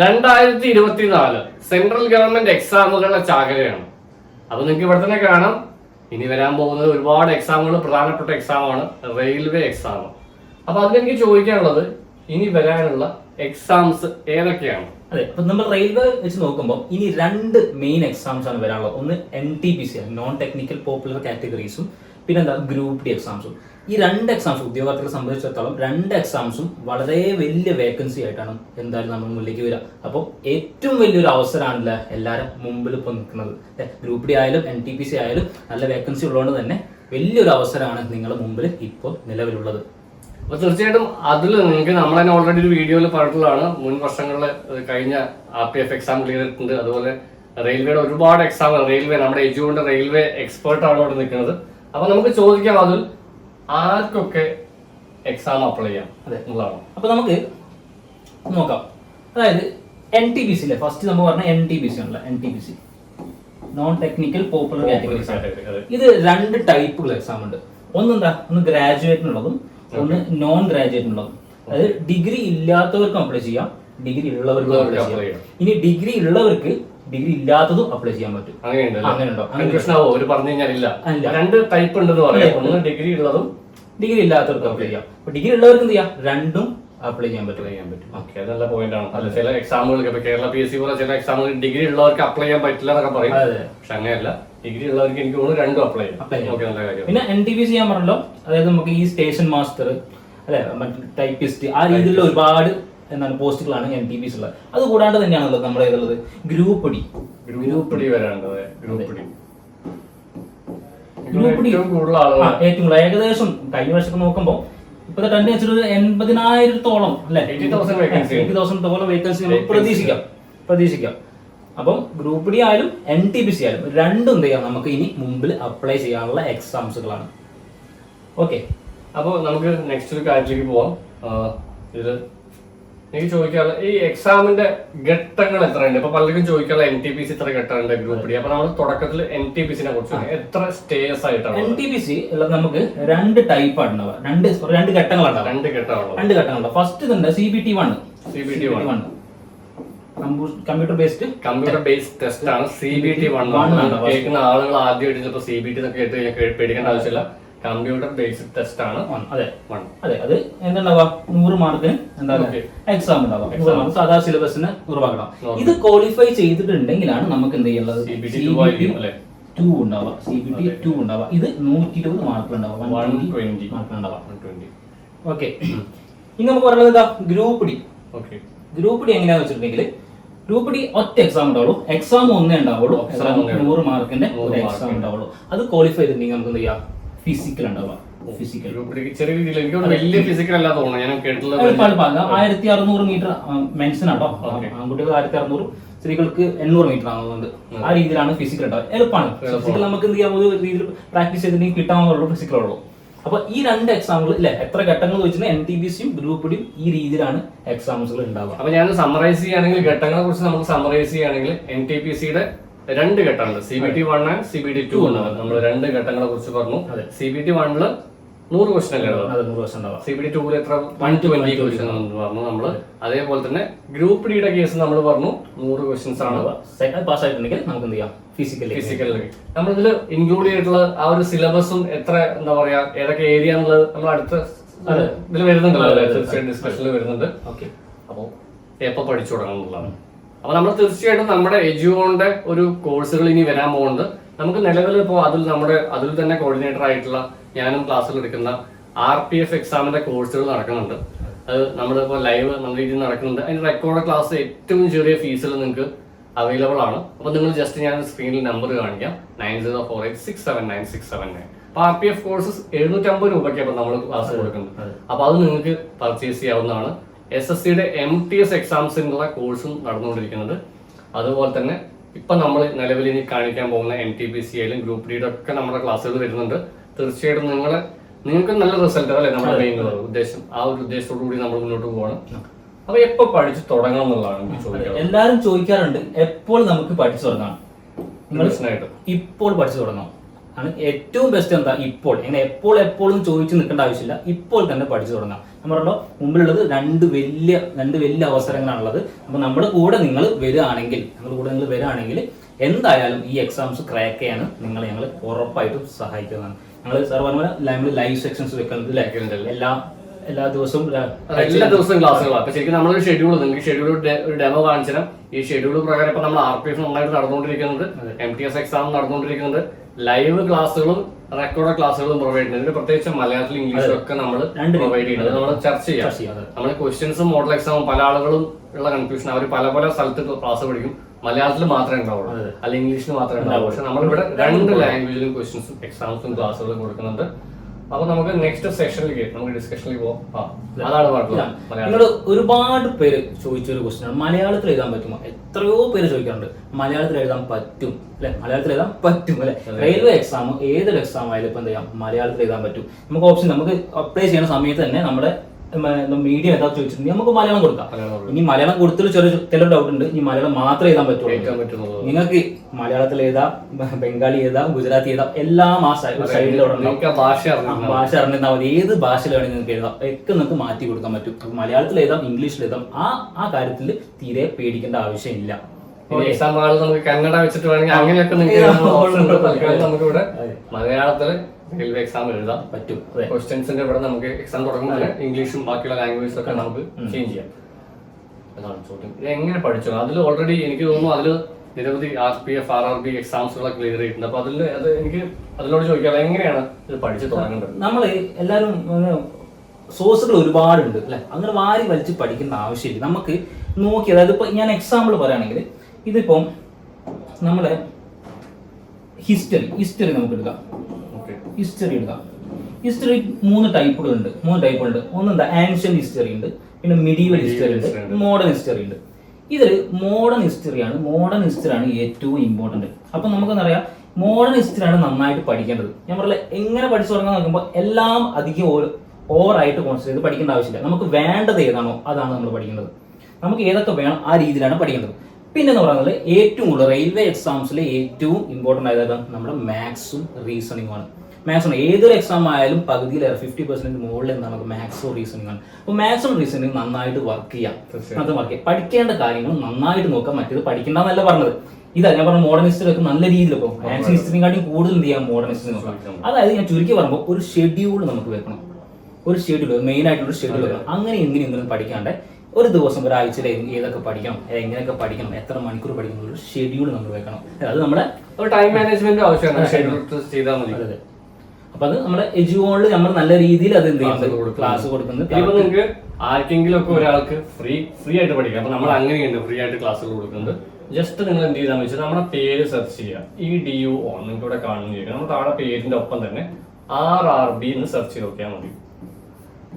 രണ്ടായിരത്തി ഇരുപത്തിനാല് central government എക്സാമുകളുടെ ചാകരയാണ്. അപ്പൊ നിങ്ങൾക്ക് ഇവിടെ തന്നെ കാണാം. ഇനി വരാൻ പോകുന്നത് ഒരുപാട് എക്സാമുകൾ പ്രധാനപ്പെട്ട എക്സാമാണ് റെയിൽവേ എക്സാം. അപ്പൊ അതിലെനിക്ക് ചോദിക്കാനുള്ളത് ഇനി വരാനുള്ള എക്സാംസ് ഏതൊക്കെയാണ്? അതെ അപ്പൊ നമ്മൾ റെയിൽവേ വെച്ച് നോക്കുമ്പോൾ ഇനി രണ്ട് മെയിൻ എക്സാംസ് ആണ് വരാനുള്ളത്. ഒന്ന് N T P C non technical popular കാറ്റഗറീസും പിന്നെന്താ ഗ്രൂപ്പ് ഡി എക്സാംസും ഈ രണ്ട് എക്സാംസ് ഉദ്യോഗാർത്ഥികളെ സംബന്ധിച്ചിടത്തോളം രണ്ട് എക്സാംസും വളരെ വലിയ വേക്കൻസി ആയിട്ടാണ് എന്തായാലും നമ്മൾ മുന്നിലേക്ക് വരിക. അപ്പോൾ ഏറ്റവും വലിയൊരു അവസരമാണല്ല എല്ലാവരും മുമ്പിൽ ഇപ്പോൾ നിൽക്കുന്നത്? ഗ്രൂപ്പ് ഡി ആയാലും എൻ ടി പി സി ആയാലും നല്ല വേക്കൻസി ഉള്ളതുകൊണ്ട് തന്നെ വലിയൊരു അവസരമാണ് നിങ്ങളുടെ മുമ്പിൽ ഇപ്പോൾ നിലവിലുള്ളത്. അപ്പൊ തീർച്ചയായിട്ടും അതിൽ നിങ്ങൾക്ക് നമ്മൾ തന്നെ ഓൾറെഡി ഒരു വീഡിയോയിൽ പറഞ്ഞിട്ടുള്ളതാണ്. മുൻ വർഷങ്ങളിൽ കഴിഞ്ഞ R P F exam clear ചെയ്തിട്ടുണ്ട്. അതുപോലെ റെയിൽവേയുടെ ഒരുപാട് എക്സാം റെയിൽവേ നമ്മുടെ എജുകൊണ്ട് റെയിൽവേ എക്സ്പേർട്ട് ആണ് അവിടെ നിൽക്കുന്നത്. അപ്പോൾ നമുക്ക് ചോദിക്കാം അതിൽ ആർക്കൊക്കെ എക്സാം അപ്ലൈ ചെയ്യാം? അതെ. എന്നുള്ളതാണ്. അപ്പൊ നമുക്ക് നോക്കാം. അതായത് എൻ ടി ബി സി അല്ലേ ഫസ്റ്റ് നമ്മൾ പറഞ്ഞ എൻ ടി ബി സി ആണല്ലോ N T B C non technical popular categories ഇത് രണ്ട് ടൈപ്പുള്ള എക്സാം ഉണ്ട്. ഒന്നെന്താ? ഒന്ന് ഗ്രാജുവേറ്റിനുള്ളതും ഒന്ന് നോൺ ഗ്രാജുവേറ്റിനുള്ളതും അതായത് ഡിഗ്രി ഇല്ലാത്തവർക്കും അപ്ലൈ ചെയ്യാം ഡിഗ്രി ഉള്ളവർക്കും അപ്ലൈ ചെയ്യാം. ഇനി ഡിഗ്രി ഉള്ളവർക്ക് ഡിഗ്രി ഇല്ലാത്തതും അപ്ലൈ ചെയ്യാൻ പറ്റും. അങ്ങനെയുണ്ട്? അങ്ങനെ കൃഷ്ണാവോ ഒരു പറഞ്ഞു കഴിഞ്ഞാൽ ഇല്ല. രണ്ട് ടൈപ്പ് ഉണ്ടെന്ന് പറയാം. ഒന്ന് ഡിഗ്രി ഉള്ളതും ഡിഗ്രി ഇല്ലാത്തവർക്ക് അപ്ലൈ ചെയ്യാം. അപ്പൊ ഡിഗ്രി ഉള്ളവർക്ക് എന്ത് ചെയ്യാം? രണ്ടും അപ്ലൈ ചെയ്യാൻ പറ്റും. ചെയ്യാൻ പറ്റും. ഓക്കെ നല്ല പോയിന്റ് ആണ്. അല്ല ചില എക്സാമുകൾക്ക് ഇപ്പൊ കേരള പി എസ് സി പോലെ ചില എക്സാമുകൾ ഡിഗ്രി ഉള്ളവർക്ക് അപ്ലൈ ചെയ്യാൻ പറ്റില്ല എന്നൊക്കെ പറയും. അതെ. പക്ഷെ അങ്ങനെയല്ല. ഡിഗ്രി ഉള്ളവർക്ക് എനിക്ക് തോന്നുന്നു രണ്ടും അപ്ലൈ ചെയ്യാം. ചെയ്യാം. ഓക്കെ നല്ല കാര്യം. പിന്നെ എൻ ടി പി സി ഞാൻ പറഞ്ഞല്ലോ. അതായത് നമുക്ക് ഈ സ്റ്റേഷൻ മാസ്റ്റർ അല്ലെ മറ്റേ ടൈപ്പിസ്റ്റ് ആ രീതിയിലുള്ള ഒരുപാട് എന്താണ് പോസ്റ്റുകളാണ് എൻ ടി പി സി ഉള്ളത്. അത് കൂടാണ്ട് തന്നെയാണല്ലോ നമ്മുടെ ഇതുള്ളത്. ഗ്രൂപ്പ് ഡി ഗ്രൂപ്പ് ഡി വരാണ്ടത് ഗ്രൂപ്പ് ഡി ഗ്രൂപ്പ് ഡി ഏറ്റവും കൂടുതൽ ആളുകൾ ഏറ്റവും കൂടുതൽ. ഏകദേശം കഴിഞ്ഞ വർഷമൊക്കെ നോക്കുമ്പോൾ ഇപ്പോഴത്തെ ട്രെൻഡ് വെച്ചിട്ട് എൺപതിനായിരത്തോളം അല്ലെ? 80,000 vacancy. എയ്റ്റി തൗസൻഡോളം വേക്കൻസി നമുക്ക് പ്രതീക്ഷിക്കാം. പ്രതീക്ഷിക്കാം. അപ്പം ഗ്രൂപ്പ് ഡി ആയാലും എൻ ടി പി സി ആയാലും രണ്ടും എന്ത് ചെയ്യാം? നമുക്ക് ഇനി മുമ്പിൽ അപ്ലൈ ചെയ്യാനുള്ള എക്സാംസുകളാണ് ഓക്കെ അപ്പോൾ നമുക്ക് നെക്സ്റ്റ് ഒരു കാര്യത്തിലേക്ക് പോവാം. ഇത് എനിക്ക് ചോദിക്കാനുള്ള ഈ എക്സാമിന്റെ ഘട്ടങ്ങൾ എത്രയുണ്ട്? ഇപ്പൊ പലർക്കും ചോദിക്കാനുള്ള എൻ ടി പി സി ഇത്ര ഘട്ടമുണ്ട് ഗ്രൂപ്പ് ഡി അപ്പൊ നമ്മൾ തുടക്കത്തിൽ എൻ ടി പി സിനെ കുറിച്ച് എത്ര സ്റ്റേജസ് ആയിട്ടാണ് എൻ ടി പി സി നമുക്ക് രണ്ട് ടൈപ്പ് ആണ് രണ്ട് രണ്ട് ഘട്ടങ്ങളാണ് രണ്ട് ഘട്ടമാണുള്ളത് രണ്ട് ഘട്ടങ്ങളുണ്ട്. ഫസ്റ്റ് ഇതുണ്ട് C B T one CBT one. Computer based computer based test ആണ്. സി ബി ടി വൺ കേൾക്കുന്ന ആളുകൾ ആദ്യമായിട്ട് ചിലപ്പോൾ സി ബി ടി എന്നൊക്കെ കേട്ട് കഴിഞ്ഞാൽ പേടിക്കേണ്ട ആവശ്യമില്ല. കമ്പ്യൂട്ടർ ബേസിക് ടെസ്റ്റ് ആണ് അതെ വൺ. അതെ അത് എന്തുണ്ടാവുക നൂറ് മാർക്കിന് എന്താ. എക്സാം ഉണ്ടാവാം Exam. നൂറ് മാർക്ക് സാധാ സിലബസിന് നൂറ് മാർക്ക് ഇത് ക്വാളിഫൈ ചെയ്തിട്ടുണ്ടെങ്കിലാണ് നമുക്ക് എന്ത് ചെയ്യുന്നത്? ടു ഉണ്ടാവുക സി ബി ടി ടു ഉണ്ടാവുക ഇത് നൂറ്റി ഇരുപത് മാർക്ക് ഉണ്ടാവുക വൺ ട്വന്റി മാർക്ക് ഉണ്ടാവുക ഓക്കെ. ഇനി നമുക്ക് പറയുന്നത് എന്താ? Group D okay. Group D എങ്ങനെയാന്ന് വെച്ചിട്ടുണ്ടെങ്കിൽ ഗ്രൂപ്പ് ഡി ഒറ്റ എക്സാം ഉണ്ടാവുള്ളൂ. എക്സാം ഒന്നേ ഉണ്ടാവുള്ളൂ. നൂറ് മാർക്കിന്റെ ഒരു എക്സാം ഉണ്ടാവുള്ളൂ. അത് ക്വാളിഫൈ ചെയ്തിട്ടുണ്ടെങ്കിൽ നമുക്ക് എന്ത് ചെയ്യാം? ഫിസിക്കൽ ഉണ്ടാവുക. ഫിസിക്കൽ ചെറിയ രീതിയിൽ എനിക്ക് വലിയ ഫിസിക്കൽ അല്ല തോന്നുന്നു ഞാൻ കേട്ടിട്ടുള്ളത് ആയിരത്തി അറുന്നൂറ് മീറ്റർ മെൻഷൻ ആട്ടോ. ആൺകുട്ടികൾ ആയിരത്തി അറുന്നൂറ് സ്ത്രീകൾക്ക് എണ്ണൂറ് മീറ്റർ ആകുന്നുണ്ട് ആ രീതിയിലാണ് ഫിസിക്കൽ ഉണ്ടാവുക. എളുപ്പമാണ്. എളുപ്പമാണ്. ഫിസിക്കൽ നമുക്ക് എന്ത് ചെയ്യാം? ഒരു രീതിയിൽ പ്രാക്ടീസ് ചെയ്തിട്ടുണ്ടെങ്കിൽ കിട്ടാവുന്നുള്ളൂ ഫിസിക്കൽ ഉള്ളൂ. അപ്പൊ ഈ രണ്ട് എക്സാമ്പിൾ ഇല്ല? എത്ര ഘട്ടങ്ങൾ വെച്ചിട്ട് എൻ ടി ബി സിയും ഗ്രൂപ്പ് ഡിയും ഈ രീതിയിലാണ് എക്സാംസുകൾ ഉണ്ടാവുക. അപ്പൊ ഞാൻ സമ്മറൈസ് ചെയ്യുകയാണെങ്കിൽ ഘട്ടങ്ങളെ കുറിച്ച് നമുക്ക് സമ്മറൈസ് ചെയ്യുകയാണെങ്കിൽ എൻ ടി പി സിയുടെ രണ്ട് ഘട്ടമുണ്ട് C B T one and C B T two നമ്മൾ രണ്ട് ഘട്ടങ്ങളെ കുറിച്ച് പറഞ്ഞു. സി ബി ടി വണ്ണിൽ നൂറ് ക്വസ്റ്റൻ സി ബി ടി ടൂൽ എത്ര? വൺ ട്വന്റി ക്വസ്റ്റൻ പറഞ്ഞു നമ്മൾ അതേപോലെ തന്നെ ഗ്രൂപ്പ് ഡിയുടെ കേസ് നമ്മൾ പറഞ്ഞു. നൂറ് ക്വസ്റ്റ്യൻസ് ആണ്. സെക്കൻഡ് പാസ് ആയിട്ടുണ്ടെങ്കിൽ നമുക്ക് എന്ത് ചെയ്യാം? ഫിസിക്കലി ഫിസിക്കൽ നമ്മളിതിൽ ഇൻക്ലൂഡ് ചെയ്തിട്ടുള്ള ആ ഒരു സിലബസും എത്ര എന്താ പറയാ ഏതൊക്കെ ഏരിയ എന്നുള്ളത് നമ്മൾ അടുത്ത ഇതിൽ വരുന്നുണ്ടല്ലോ ഡിസ്കഷനിൽ വരുന്നുണ്ട്. ഓക്കെ. അപ്പോൾ എപ്പോൾ പഠിച്ചു തുടങ്ങണം എന്നുള്ളതാണ്. അപ്പോൾ നമ്മൾ തീർച്ചയായിട്ടും നമ്മുടെ എജുവോന്റെ ഒരു കോഴ്സുകൾ ഇനി വരാൻ പോകുന്നുണ്ട് നമുക്ക് നിലവിൽ ഇപ്പോൾ അതിൽ നമ്മുടെ അതിൽ തന്നെ കോർഡിനേറ്റർ ആയിട്ടുള്ള ഞാനും ക്ലാസ്സിൽ എടുക്കുന്ന ആർ പി എഫ് എക്സാമിന്റെ കോഴ്സുകൾ നടക്കുന്നുണ്ട്. അത് നമ്മളിപ്പോൾ ലൈവ് നല്ല രീതിയിൽ നടക്കുന്നുണ്ട്. അതിന്റെ റെക്കോർഡ് ക്ലാസ് ഏറ്റവും ചെറിയ ഫീസിൽ നിങ്ങൾക്ക് അവൈലബിൾ ആണ്. അപ്പോൾ നിങ്ങൾ ജസ്റ്റ് ഞാൻ സ്ക്രീനിൽ നമ്പർ കാണിക്കാം. Nine zero four eight six seven nine six seven nine അപ്പോൾ ആർ പി എഫ് കോഴ്സസ് എഴുന്നൂറ്റമ്പത് രൂപയ്ക്ക് അപ്പോൾ നമ്മൾ ക്ലാസ് കൊടുക്കുന്നത്. അപ്പൊ അപ്പോൾ അത് നിങ്ങൾക്ക് പർച്ചേസ് ചെയ്യാവുന്നതാണ്. എസ് എസ് സിയുടെ എം ടി എസ് എക്സാംസിനുള്ള കോഴ്സും നടന്നുകൊണ്ടിരിക്കുന്നത്. അതുപോലെ തന്നെ ഇപ്പൊ നമ്മൾ നിലവിൽ ഇനി കാണിക്കാൻ പോകുന്ന എൻ ടി പി സി ആയാലും ഗ്രൂപ്പ് ഡിയുടെ ഒക്കെ നമ്മുടെ ക്ലാസ്സുകൾ വരുന്നുണ്ട്. തീർച്ചയായിട്ടും നിങ്ങളെ നിങ്ങൾക്ക് നല്ല റിസൾട്ട് അല്ലേ നമ്മുടെ മെയിൻ ഉദ്ദേശം ആ ഒരു ഉദ്ദേശത്തോടു കൂടി നമ്മൾ മുന്നോട്ട് പോകണം. അപ്പൊ എപ്പോ പഠിച്ചു തുടങ്ങണം എന്നുള്ളതാണ് എല്ലാരും ചോദിക്കാറുണ്ട് എപ്പോൾ നമുക്ക് പഠിച്ചു തുടങ്ങാം? ഇപ്പോൾ പഠിച്ചു തുടങ്ങാം ആണ് ഏറ്റവും ബെസ്റ്റ് എന്താ? ഇപ്പോൾ. ഇങ്ങനെ എപ്പോൾ എപ്പോഴും ചോദിച്ചു നിൽക്കേണ്ട ആവശ്യമില്ല. ഇപ്പോൾ തന്നെ പഠിച്ചു തുടങ്ങാം. നമ്മൾ പറഞ്ഞോ മുമ്പിലുള്ളത് രണ്ട് വലിയ രണ്ട് വലിയ അവസരങ്ങളാണുള്ളത്. അപ്പോൾ നമ്മുടെ കൂടെ നിങ്ങൾ വരികയാണെങ്കിൽ നമ്മൾ കൂടെ നിങ്ങൾ വരികയാണെങ്കിൽ എന്തായാലും ഈ എക്സാംസ് ക്രാക്ക് ചെയ്യാൻ നിങ്ങൾ ഞങ്ങൾ ഉറപ്പായിട്ടും സഹായിക്കുന്നതാണ്. ഞങ്ങൾ സാർ പറഞ്ഞ പോലെ നമ്മൾ ലൈവ് സെക്ഷൻസ് വെക്കുന്നത് എല്ലാ എല്ലാ ദിവസവും എല്ലാ ദിവസവും ക്ലാസ്സുകളാണ് അപ്പൊ ശരിക്കും നമ്മളൊരു ഷെഡ്യൂൾ നിങ്ങൾക്ക് ഷെഡ്യൂൾ ഒരു ഡെമോ കാണിച്ചാൽ ഈ ഷെഡ്യൂൾ പ്രകാരം ഇപ്പൊ നമ്മൾ ആർ പി എഫ് നന്നായിട്ട് നടന്നുകൊണ്ടിരിക്കുന്നുണ്ട്. എം ടി എസ് എക്സാം നടന്നുകൊണ്ടിരിക്കുന്നുണ്ട്. ലൈവ് ക്ലാസ്സുകളും റെക്കോർഡ് ക്ലാസ്സുകളും പ്രൊവൈഡ് ചെയ്യുന്നുണ്ട് ഇതിന് പ്രത്യേകിച്ച് മലയാളത്തിലും ഇംഗ്ലീഷിലും ഒക്കെ നമ്മൾ പ്രൊവൈഡ് ചെയ്യുന്നത്. നമ്മൾ ചർച്ച ചെയ്യാം. നമ്മൾ ക്വസ്റ്റ്യൻസും മോഡൽ എക്സാമും പല ആളുകളും ഉള്ള കൺഫ്യൂഷൻ അവർ പല പല സ്ഥലത്ത് ക്ലാസ് പഠിക്കും. മലയാളത്തിൽ മാത്രമേ ഉണ്ടാവുള്ളൂ. അല്ലെങ്കിൽ ഇംഗ്ലീഷിൽ മാത്രമേ ഉണ്ടാവുള്ളൂ. പക്ഷെ നമ്മളിവിടെ രണ്ട് ലാംഗ്വേജിലും ക്വസ്റ്റ്യൻസും എക്സാംസും ക്ലാസ്സുകളും കൊടുക്കുന്നുണ്ട്. അപ്പൊ നമുക്ക് നെക്സ്റ്റ് സെഷനിലേക്ക് നമുക്ക് ഡിസ്കഷനിൽ പോവാം. അതാണ് ഒരുപാട് പേര് ചോദിച്ച ഒരു ക്വസ്റ്റ്യൻ ആണ്. മലയാളത്തിൽ എഴുതാൻ പറ്റുമോ? എത്രയോ പേര് ചോദിക്കാറുണ്ട്. മലയാളത്തിൽ എഴുതാൻ പറ്റും. അല്ലെ? മലയാളത്തിൽ എഴുതാൻ പറ്റും അല്ലെ? റെയിൽവേ എക്സാം ഏതൊരു എക്സാം ആയാലും ഇപ്പൊ എന്ത് ചെയ്യാം? മലയാളത്തിൽ എഴുതാൻ പറ്റും. നമുക്ക് ഓപ്ഷൻ നമുക്ക് അപ്ലൈ ചെയ്യുന്ന സമയത്ത് തന്നെ നമ്മുടെ മീഡിയം എന്താ ചോദിച്ചിട്ടുണ്ടെങ്കിൽ നമുക്ക് മലയാളം കൊടുക്കാം. ഇനി മലയാളം കൊടുത്തിൽ ചെറിയ ചില ഡൗട്ട് ഉണ്ട്. ഇനി മലയാളം മാത്രം എഴുതാൻ പറ്റുള്ളൂ. നിങ്ങൾക്ക് മലയാളത്തിൽ എഴുതാം ബംഗാളി എഴുതാം ഗുജറാത്തി എഴുതാം എല്ലാം ആ ഭാഷ ഭാഷ അറിഞ്ഞാൽ മതി. ഏത് ഭാഷയിൽ വേണമെങ്കിൽ നിങ്ങൾക്ക് എഴുതാം? ഒക്കെ നിങ്ങൾക്ക് മാറ്റി കൊടുക്കാൻ പറ്റും. മലയാളത്തിൽ എഴുതാം ഇംഗ്ലീഷിൽ എഴുതാം. ആ ആ കാര്യത്തിൽ തീരെ പേടിക്കേണ്ട ആവശ്യമില്ല. എക്സാം ആൾ നമുക്ക് കന്നഡ വെച്ചിട്ട് വേണമെങ്കിൽ അങ്ങനെയൊക്കെ നിങ്ങൾക്ക് നമുക്ക് ഇവിടെ മലയാളത്തിൽ റെയിൽവേ എക്സാം എഴുതാൻ പറ്റും. ക്വസ്റ്റ്യൻസിന്റെ ഇവിടെ നമുക്ക് എക്സാം തുടങ്ങുമ്പോൾ ഇംഗ്ലീഷും ബാക്കിയുള്ള ലാംഗ്വേജസ് ഒക്കെ നമുക്ക് ചേഞ്ച് ചെയ്യാം. അതാണ് ചോദ്യം. ഇത് എങ്ങനെ പഠിച്ചു? അതിൽ ഓൾറെഡി എനിക്ക് തോന്നുന്നു അതിൽ നിരവധി R P F R R B എക്സാംസുകളൊക്കെ clear ചെയ്തിട്ടുണ്ട്. അപ്പൊ അതിൽ അത് എനിക്ക് അതിനോട് ചോദിക്കാം. എങ്ങനെയാണ് ഇത് പഠിച്ചു തുടങ്ങേണ്ടത്? നമ്മൾ എല്ലാവരും സോഴ്സുകൾ ഒരുപാടുണ്ട് അല്ലെ? അങ്ങനെ വാരി വലിച്ച് പഠിക്കേണ്ട ആവശ്യമില്ല. നമുക്ക് നോക്കി അതായത് ഇപ്പൊ ഞാൻ എക്സാമ്പിൾ പറയുകയാണെങ്കിൽ ഇതിപ്പം നമ്മളെ ഹിസ്റ്ററി ഹിസ്റ്ററി നമുക്ക് എടുക്കാം ഹിസ്റ്ററി എടുക്കാം. ഹിസ്റ്ററി മൂന്ന് ടൈപ്പുകളുണ്ട് മൂന്ന് ടൈപ്പുകളുണ്ട് ഒന്ന് എന്താ ആൻഷ്യൻ ഹിസ്റ്ററി ഉണ്ട്. പിന്നെ മിഡീവൽ ഹിസ്റ്ററി ഉണ്ട്. മോഡേൺ ഹിസ്റ്ററി ഉണ്ട്. ഇതിൽ മോഡേൺ ഹിസ്റ്ററിയാണ് മോഡേൺ ഹിസ്റ്ററിയാണ് ഏറ്റവും ഇമ്പോർട്ടന്റ് അപ്പൊ നമുക്കെന്നറിയാം മോഡേൺ ഹിസ്റ്ററിയാണ് നന്നായിട്ട് പഠിക്കേണ്ടത്. ഞാൻ പറഞ്ഞില്ല എങ്ങനെ പഠിച്ചു തുടങ്ങാൻ നോക്കുമ്പോൾ എല്ലാം അധികം ഓവറായിട്ട് കോൺസെൻട്രേറ്റ് ചെയ്ത് പഠിക്കേണ്ട ആവശ്യമില്ല. നമുക്ക് വേണ്ടത് ഏതാണോ അതാണ് നമ്മൾ പഠിക്കേണ്ടത്. നമുക്ക് ഏതൊക്കെ വേണം ആ രീതിയിലാണ് പഠിക്കേണ്ടത്. പിന്നെ എന്ന് പറയുന്നത് ഏറ്റവും കൂടുതൽ റെയിൽവേ എക്സാംസിൽ ഏറ്റവും ഇമ്പോർട്ടന്റ് ആയത് നമ്മുടെ മാത്സും റീസണിംഗ് ആണ്. മാത്സ് ആണ്. ഏതൊരു എക്സാം ആയാലും പകുതിയിലേറെ ഫിഫ്റ്റി പെർസെന്റ് മുകളിൽ നമുക്ക് മാത്സും റീസണിംഗ് ആണ്. അപ്പോൾ മാത്സും റീസണിംഗ് നന്നായിട്ട് വർക്ക് ചെയ്യാം. അത് വർക്ക് ചെയ്യാം. പഠിക്കേണ്ട കാര്യങ്ങൾ നന്നായിട്ട് നോക്കാം മറ്റേത് പഠിക്കേണ്ടെന്നല്ല പറഞ്ഞത്. ഇതാ ഞാൻ പറഞ്ഞ മോഡേൺ ഹിസ്റ്ററി ഒക്കെ നല്ല രീതിയിൽ ഇപ്പോൾ ആൻഷ്യൻ കാട്ടി കൂടുതൽ എന്ത് ചെയ്യാം? മോഡേൺ ഹിസ്റ്ററി നോക്കാം അതായത് ഞാൻ ചുരുക്കി പറയുമ്പോൾ ഒരു ഷെഡ്യൂൾ നമുക്ക് വെക്കണം. ഒരു ഷെഡ്യൂൾ മെയിൻ ആയിട്ടുള്ള ഷെഡ്യൂൾ വെക്കണം. അങ്ങനെ എന്തിനും എന്തെങ്കിലും പഠിക്കാണ്ട് ഒരു ദിവസം ഒരാഴ്ചയിൽ ഏത് ഏതൊക്കെ പഠിക്കണം എങ്ങനെയൊക്കെ പഠിക്കണം എത്ര മണിക്കൂർ പഠിക്കണം ഒരു ഷെഡ്യൂൾ നമ്മൾ വെക്കണം. അത് നമ്മുടെ ഒരു ടൈം മാനേജ്മെന്റ് ആവശ്യമാണ്. ഷെഡ്യൂൾ ചെയ്താൽ മതി. അതെ അപ്പൊ അത് നമ്മുടെ എജുവോണിൽ നമ്മൾ നല്ല രീതിയിൽ അത് എന്ത് ചെയ്യുന്നത് ക്ലാസ് കൊടുക്കുന്നത് നിങ്ങൾക്ക് ആർക്കെങ്കിലും ഒക്കെ ഒരാൾക്ക് ഫ്രീ ഫ്രീ ആയിട്ട് പഠിക്കാം അപ്പൊ നമ്മൾ അങ്ങനെയുണ്ട് ഫ്രീ ആയിട്ട് ക്ലാസ്സുകൾ കൊടുക്കുന്നത് ജസ്റ്റ് നിങ്ങൾ എന്ത് ചെയ്താൽ വെച്ചാൽ നമ്മുടെ പേര് സെർച്ച് ചെയ്യുക. ഈ ഡി യു ഓൺ നിങ്ങൾക്ക് ഇവിടെ കാണുന്ന നമ്മൾ താഴെ പേരിന്റെ ഒപ്പം തന്നെ ആർ ആർ ബി എന്ന് സെർച്ച് ചെയ്ത് നോക്കിയാൽ മതി.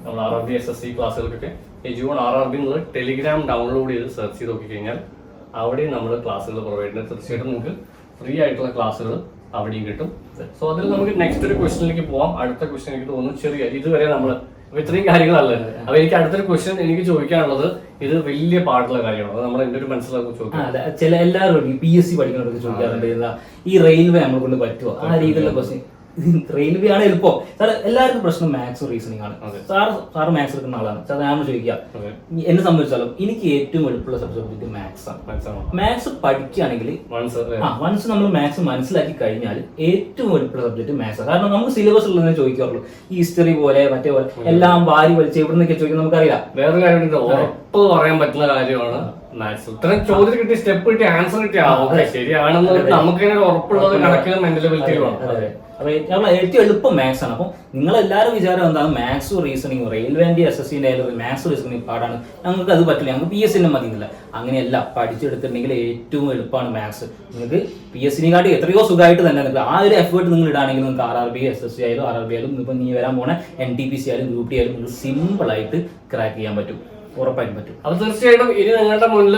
നമ്മൾ R R B S S C ക്ലാസ്സുകൾക്കൊക്കെ Eduone R R B എന്നുള്ളത് ടെലിഗ്രാം ഡൗൺലോഡ് ചെയ്ത് സെർച്ച് ചെയ്ത് നോക്കിക്കഴിഞ്ഞാൽ അവിടെയും നമ്മൾ ക്ലാസ്സുകൾ പ്രൊവൈഡ് ചെയ്യുന്നത് തീർച്ചയായിട്ടും നിങ്ങൾക്ക് ഫ്രീ ആയിട്ടുള്ള ക്ലാസ്സുകൾ അവിടെയും കിട്ടും. സോ അതിൽ നമുക്ക് നെക്സ്റ്റ് ഒരു ക്വസ്റ്റനിലേക്ക് പോവാം. അടുത്ത ക്വസ്റ്റൻ എനിക്ക് തോന്നുന്നു ചെറിയ ഇതുവരെ നമ്മൾ അപ്പൊ ഇത്രയും കാര്യങ്ങളല്ല. അപ്പൊ എനിക്ക് അടുത്തൊരു ക്വസ്റ്റ്യൻ എനിക്ക് ചോദിക്കാനുള്ളത് ഇത് വലിയ പാടുള്ള കാര്യമാണ്. അത് നമ്മൾ എന്റെ ഒരു മനസ്സിലാക്കി ചോദിക്കാം. ചില എല്ലാവരും പി എസ് സി പഠിക്കുന്നവർക്ക് ചോദിക്കാറുണ്ട്. ഈ റെയിൽവേ നമ്മളെ കൊണ്ട് പറ്റുമോ ആ രീതിയിലുള്ള ക്വസ്റ്റ്യൻ റെയിൽവേ ആണ് എളുപ്പം സാർ എല്ലാവർക്കും പ്രശ്നം മാത്സും റീസണിങ് ആണ്. സാർ സാർ മാത്സ് എടുക്കുന്ന ആളാണ്. സാർ ഞാൻ ചോദിക്കുക എന്നെ സംബന്ധിച്ചാലും എനിക്ക് ഏറ്റവും എളുപ്പമുള്ള സബ്ജക്ട് മാത്സ് ആണ്. മാത്സ് പഠിക്കുകയാണെങ്കിൽ വൺസ് നമ്മൾ മാത്സ് മനസ്സിലാക്കി കഴിഞ്ഞാൽ ഏറ്റവും എളുപ്പമുള്ള സബ്ജക്ട് മാത്സ് ആണ്. കാരണം നമുക്ക് സിലബസ് ഉള്ളതെന്ന് ചോദിക്കാറുള്ളൂ. ഈ ഹിസ്റ്ററി പോലെ മറ്റേ പോലെ എല്ലാം വാരി വലിച്ച് എവിടെ നിന്നൊക്കെ ചോദിക്കുന്നത് നമുക്കറിയാം വേറൊരു കാര്യം ഉറപ്പ് പറയാൻ പറ്റുന്ന കാര്യമാണ് മാത്സ് ഇത്രയും ചോദ്യം കിട്ടി സ്റ്റെപ്പ് കിട്ടി ആൻസർ കിട്ടിയാ ഓക്കെ ശരിയാണെന്ന് നമുക്ക് ഉറപ്പുള്ളത് കണക്കിലും അതെ. നമ്മൾ ഏറ്റവും എളുപ്പം മാത്സ് ആണ്. അപ്പം നിങ്ങളെല്ലാവരും വിചാരം എന്താണ്? മാത്സ് റീസണിങ് റെയിൽവേന്റെ എസ് എസ് സിന്റെ മാത്സ് റീസണിങ് പാടാണ്. ഞങ്ങൾക്ക് അത് പറ്റില്ല. ഞങ്ങൾക്ക് പി എസ് സിന്റെ എന്നില്ല അങ്ങനെയല്ല പഠിച്ചെടുത്തിട്ടുണ്ടെങ്കിൽ ഏറ്റവും എളുപ്പമാണ് മാത്സ് നിങ്ങൾക്ക് പി എസ് സിനെക്കാട്ടി എത്രയോ സുഖമായിട്ട് തന്നെ നിങ്ങൾക്ക് ആ ഒരു എഫേർട്ട് നിങ്ങൾ ഇടാണെങ്കിൽ നിങ്ങൾക്ക് R R B S S C ആയാലും ആർ ആർ ബി ആയാലും ഇപ്പം നീ വരാൻ പോണ എൻ ടി പി സി ആയാലും ഗ്രൂപ്പ് ഡി ആയാലും നിങ്ങൾക്ക് സിമ്പിൾ ആയിട്ട് ക്രാക്ക് ചെയ്യാൻ പറ്റും. ഉറപ്പായിട്ടും പറ്റും. അപ്പൊ തീർച്ചയായിട്ടും ഇനി നിങ്ങളുടെ മുന്നിൽ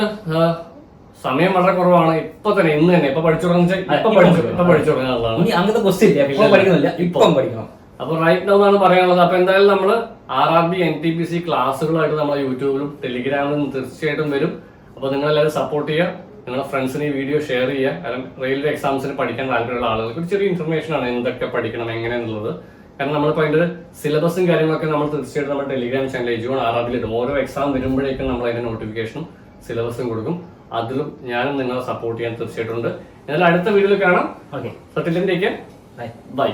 സമയം വളരെ കുറവാണ്. ഇപ്പൊ തന്നെ ഇന്ന് തന്നെ. ഇപ്പൊ പഠിച്ചു അങ്ങനത്തെ ഇല്ല. പഠിക്കണം. അപ്പൊ റൈറ്റ് നൗ എന്നാണ് പറയാനുള്ളത്. അപ്പൊ എന്തായാലും നമ്മൾ R R B N T P C ക്ലാസ്സുകളായിട്ട് നമ്മൾ യൂട്യൂബിലും ടെലിഗ്രാമിലും തീർച്ചയായിട്ടും വരും. അപ്പൊ നിങ്ങളെല്ലാവരും സപ്പോർട്ട് ചെയ്യുക. നിങ്ങളുടെ ഫ്രണ്ട്സിന് ഈ വീഡിയോ ഷെയർ ചെയ്യുക. കാരണം റെയിൽവേ എക്സാംസിന് പഠിക്കാൻ താല്പര്യമുള്ള ആളുകൾക്ക് ഒരു ചെറിയ ഇൻഫർമേഷൻ ആണ് എന്തൊക്കെ പഠിക്കണം എങ്ങനെയെന്നുള്ളത്. കാരണം നമ്മളിപ്പോൾ അതിന്റെ സിലബസും കാര്യങ്ങളൊക്കെ നമ്മൾ തീർച്ചയായിട്ടും നമ്മുടെ Telegram channel Eduone R R ബിയിലിടും ഓരോ എക്സാം വരുമ്പോഴേക്കും നമ്മൾ അതിന്റെ നോട്ടിഫിക്കേഷനും സിലബസും കൊടുക്കും. അതിലും ഞാനും നിങ്ങളെ സപ്പോർട്ട് ചെയ്യാൻ തീർച്ചയായിട്ടുണ്ട്. എന്നാൽ അടുത്ത വീഡിയോയിൽ കാണാം. ഓക്കെ. ബൈ. ബൈ